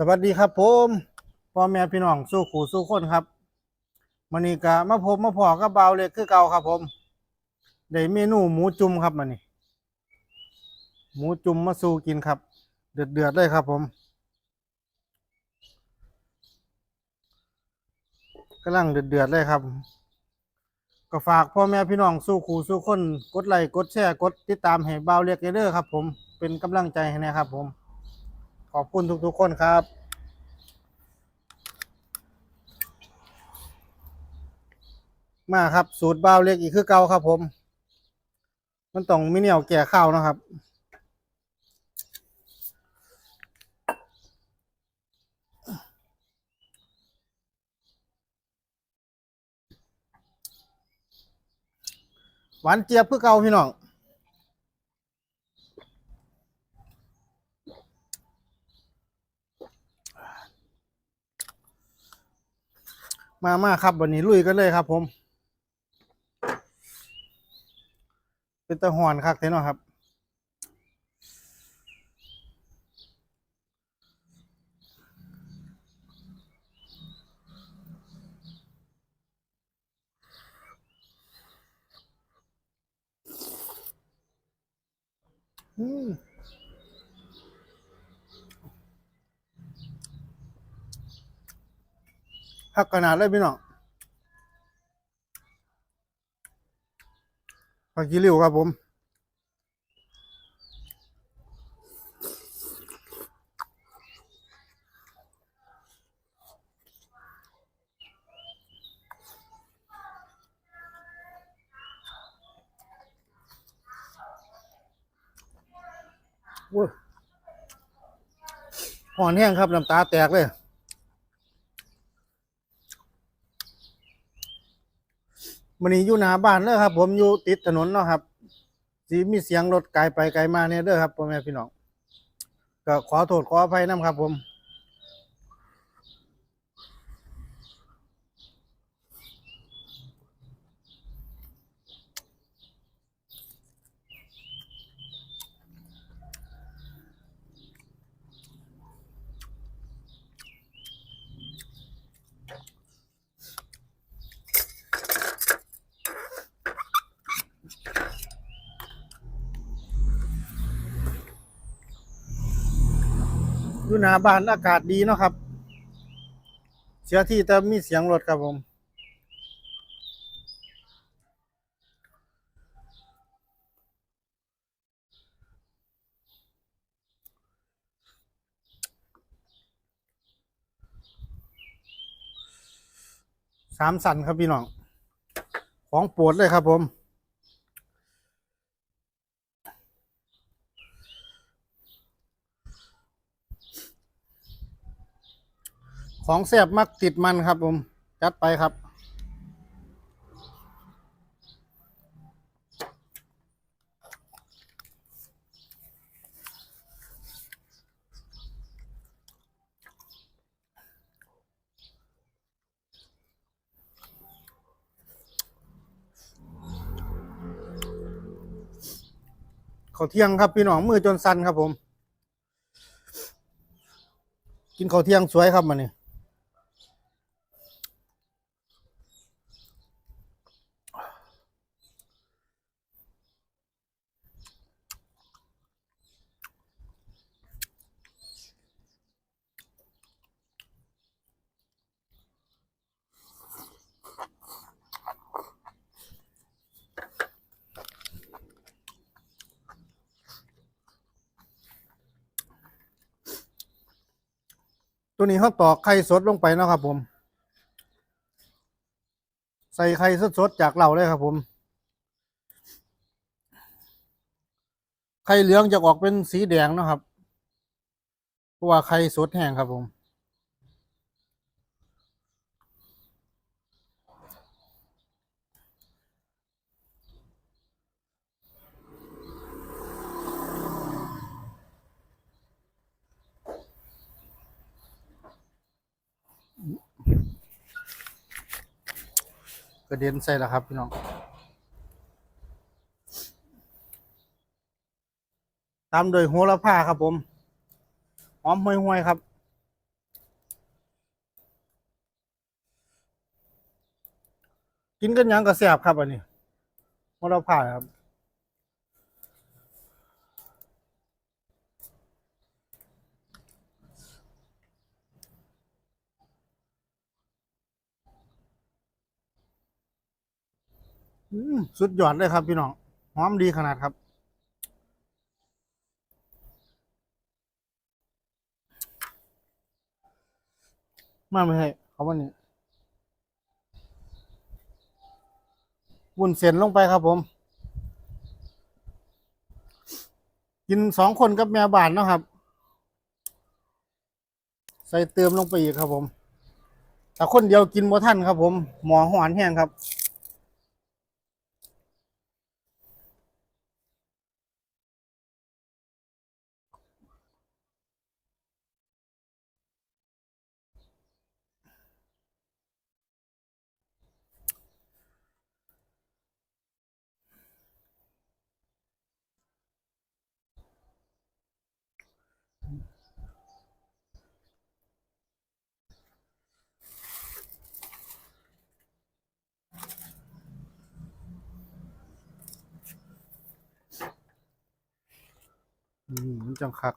สวัสดีครับผมพ่อแม่พี่น้องสู้ขู่สู้คนครับมันนี้ก็มาพบมาพอกับเบาเล็กคือเก่าครับ ผมได้เมนูหมูจุ่มครับมันนี้หมูจุ่มมาสู้กินครับ เดือดเดือดเลยครับ ผมกำลังเดือดเดือดเลยครับ ก็ฝากพ่อแม่พี่น้องสู้ขู่สู้คน กดไลค์กดแชร์กดติดตามให้เบาวเล็กเด้อครับ ผมเป็นกำลังใจให้นะครับ ผม ขอบคุณทุกๆคนครับมาครับ สูตรเบาวเล็กอีกคือเก่าครับผม มันต้องมีเนียวแก่ข้าวนะครับ หวานเจี๊ยบคือเก่าพี่น้อง มามาครับวันนี้ลุยกันเลยครับ ผม เป็นตะหอนคักเท่นาะครับ อืม หักขนาดเลยพี่น้องผักกีริ้วครับผมโอ้ยหอนแห้งครับน้ำตาแตกเลย มันนี้อยู่หน้าบ้านเลยครับ ผมอยู่ติดถนนเนาะครับสีมีเสียงรถไกลไปไกลมาเนี่ยเด้อครับพ่อแม่พี่น้องก็ขอโทษขออภัยนำครับ ผม อยู่หน้าบ้านอากาศดีเนาะครับ เสียที่แต่มีเสียงรถครับผม สามสันครับพี่น้อง ของโปวดเลยครับผม ของแซ่บมักติดมันครับผมจัดไปครับข้าวเที่ยงครับพี่น้องมือจนสันครับผม กินข้าวเที่ยงสวยครับมันนี่ ตัวนี้เขาตอกไข่สดลงไปนะครับผม ใส่ไข่สดๆจากเล่าเลยครับผม ไข่เหลืองจะออกเป็นสีแดงนะครับเพราะว่าไข่สดแห้งครับผม กระเด็นใส่แล้วครับพี่น้องตามโดยหัวละผ้าครับผมหอมห่วยๆครับกินกันยังกระแสบครับอันนี้หัวละผ้าครับ สุดยอดเลยครับพี่น้องหอมดีขนาดครับ มาไม่ให้เขาวันนี้วุ้นเส้นลงไปครับผม กินสองคนกับแม่บ้านนะครับ ใส่เติมลงไปอีกครับผมแต่คนเดียวกินบ่ท่านครับผม หมอหวานแห้งครับ อืมมันจังคัก